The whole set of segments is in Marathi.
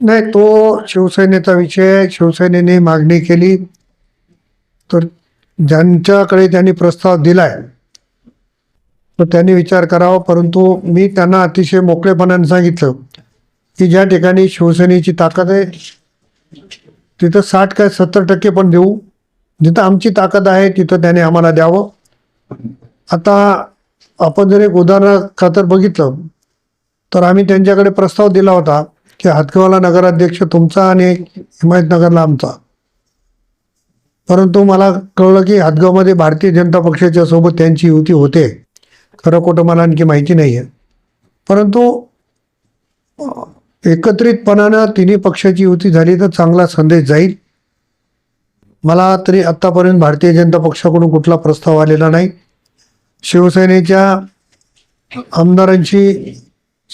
नाही तो शिवसेनेचा विषय शिवसेनेने मागणी केली. तर ज्यांच्याकडे त्यांनी प्रस्ताव दिलाय तर त्यांनी विचार करावा. परंतु मी त्यांना अतिशय मोकळेपणाने सांगितलं की ज्या ठिकाणी शिवसेनेची ताकद आहे तिथं साठ काय सत्तर टक्के पण देऊ. जिथं आमची ताकद आहे तिथं त्याने आम्हाला द्यावं. आता आपण जर एक उदाहरण खातर बघितलं तर आम्ही त्यांच्याकडे प्रस्ताव दिला होता की हातगावला नगराध्यक्ष तुमचा आणि हिमायतनगरला आमचा. परंतु मला कळलं की हातगावमध्ये भारतीय जनता पक्षाच्या सोबत त्यांची युती होते. खरं खोटं मला आणखी माहिती नाही आहे परंतु एकत्रितपणानं तिन्ही पक्षाची युती झाली तर चांगला संदेश जाईल. मला तरी आत्तापर्यंत भारतीय जनता पक्षाकडून कुठला प्रस्ताव आलेला नाही. शिवसेनेच्या आमदारांशी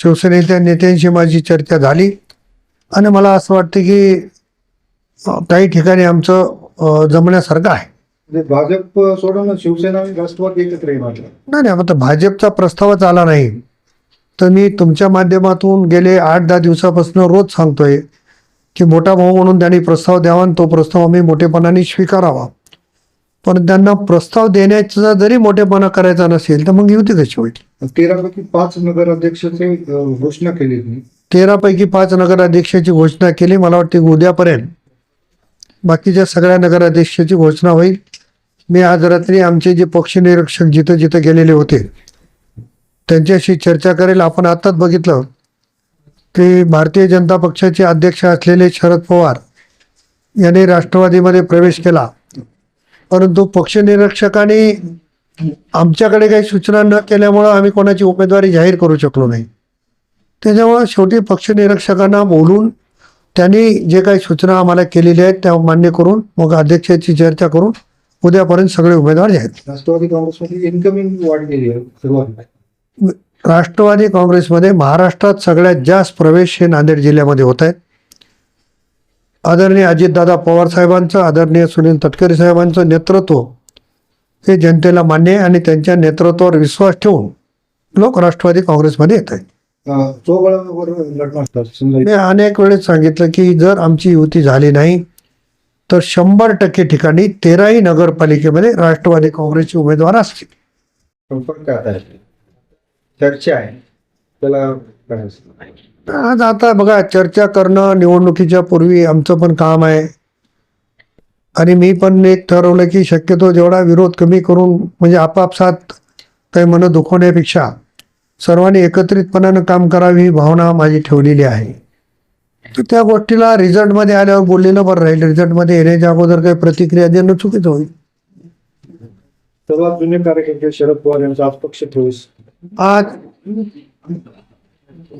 शिवसेनेच्या नेत्यांशी माझी चर्चा झाली. आणि मला असं वाटतं की काही ठिकाणी आमचं जमण्यासारखं आहे. म्हणजे भाजप सोडून शिवसेना राष्ट्रवादी एकत्र नाही नाही आता भाजपचा प्रस्तावच आला नाही. तर मी तुमच्या माध्यमातून गेले आठ दहा दिवसापासून रोज सांगतोय की मोठा भाऊ म्हणून त्यांनी प्रस्ताव द्यावा आणि तो प्रस्ताव आम्ही मोठेपणाने स्वीकारावा. पण त्यांना प्रस्ताव देण्याचा जरी मोठेपणा करायचा नसेल तर मग युती कशी होईल? तेरापैकी पाच नगराध्यक्षाचे घोषणा केली तेरापैकी पाच नगराध्यक्षाची घोषणा केली. मला वाटते उद्यापर्यंत बाकीच्या सगळ्या नगराध्यक्षाची घोषणा होईल. मी आज रात्री आमचे जे पक्षनिरीक्षक जिथं जिथं गेलेले होते त्यांच्याशी चर्चा करेल. आपण आत्ताच बघितलं की भारतीय जनता पक्षाचे अध्यक्ष असलेले शरद पवार यांनी राष्ट्रवादीमध्ये प्रवेश केला. परंतु पक्षनिरीक्षकांनी आमच्याकडे काही सूचना न केल्यामुळं आम्ही कोणाची उमेदवारी जाहीर करू शकलो नाही. त्याच्यामुळं शेवटी पक्षनिरीक्षकांना बोलून त्यांनी जे काही सूचना आम्हाला केलेल्या आहेत त्या मान्य करून मग अध्यक्षाची चर्चा करून उद्यापर्यंत सगळे उमेदवार जाहीर राष्ट्रवादी काँग्रेसमध्ये इन्कमिंग वाढलेली आहे सुरुवात राष्ट्रवादी काँग्रेसमध्ये महाराष्ट्रात सगळ्यात जास्त प्रवेश हे नांदेड जिल्ह्यामध्ये होत आहेत. आदरणीय अजितदादा पवार साहेबांचं आदरणीय सुनील तटकरे साहेबांचं नेतृत्व हे जनतेला मान्य आहे आणि त्यांच्या नेतृत्वावर विश्वास ठेवून लोक राष्ट्रवादी काँग्रेसमध्ये येत आहेत. मी अनेक वेळेस सांगितलं की जर आमची युती झाली नाही तर शंभर टक्के ठिकाणी तेराही नगरपालिकेमध्ये राष्ट्रवादी काँग्रेसचे उमेदवार असतील. चर्चा आहे. त्याला आज आता बघा चर्चा करणं निवडणुकीच्या पूर्वी आमचं पण काम आहे. आणि मी पण एक ठरवलं की शक्यतो जेवढा विरोध कमी करून म्हणजे आपापसात काही मन दुखवण्यापेक्षा सर्वांनी एकत्रितपणानं काम करावी ही भावना माझी ठेवलेली आहे. तर त्या गोष्टीला रिझल्टमध्ये आल्यावर बोललेलं बरं राहील. रिझल्टमध्ये येण्याच्या अगोदर काही प्रतिक्रिया देणं चुकीचं होईल. सर्वात जुने कार्यकर्ते शरद पवार यांचा आज पक्ष ठेवस. आज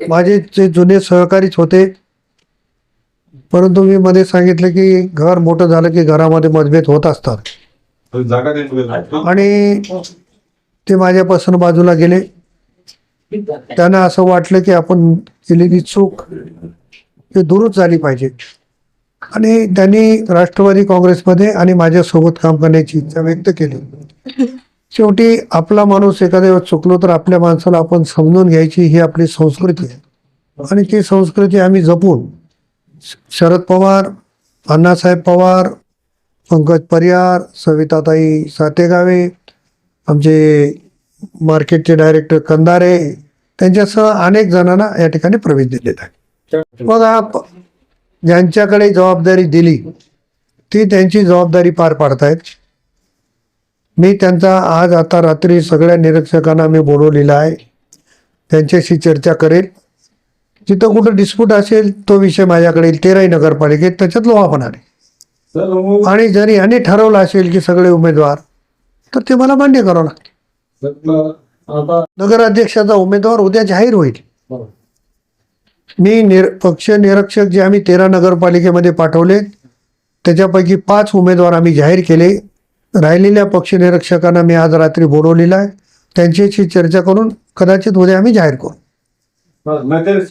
माझे जे जुने सहकारीच होते परंतु मी मध्ये सांगितलं की घर मोठं झालं की घरामध्ये मतभेद होत असतात. देतो आणि ते माझ्यापासून बाजूला गेले. त्यांना असं वाटलं की आपण केलेली चूक ही दुरुस्त झाली पाहिजे. आणि त्यांनी राष्ट्रवादी काँग्रेसमध्ये आणि माझ्यासोबत काम करण्याची इच्छा व्यक्त केली. शेवटी आपला माणूस एखाद्या वेळेस चुकलो तर आपल्या माणसाला आपण समजून घ्यायची ही आपली संस्कृती आहे. आणि ती संस्कृती आम्ही जपून शरद पवार अण्णासाहेब पवार पंकज परियार सविताताई सातेगावे आमचे मार्केटचे डायरेक्टर कंदारे त्यांच्यासह अनेक जणांना या ठिकाणी प्रवेश दिलेला आहे. मग आप ज्यांच्याकडे जबाबदारी दिली ती त्यांची जबाबदारी पार पाडतायत. मी त्यांचा आज आता रात्री सगळ्या निरीक्षकांना मी बोलवलेला आहे. त्यांच्याशी चर्चा करेल. जिथं कुठं डिस्प्यूट असेल तो विषय माझ्याकडे येईल. तेराही नगरपालिकेत त्याच्यात लोहा पण आहे आणि जरी यांनी ठरवलं असेल की सगळे उमेदवार तर ते मला मान्य करावं लागतं नगराध्यक्षाचा उमेदवार उद्या जाहीर होईल. मी निर पक्ष निरीक्षक जे आम्ही तेरा नगरपालिकेमध्ये पाठवले त्याच्यापैकी पाच उमेदवार आम्ही जाहीर केले. राहिलेल्या पक्ष निरीक्षकांना मी आज रात्री बोलवलेलं आहे. त्यांच्याशी चर्चा करून कदाचित उद्या आम्ही जाहीर करू.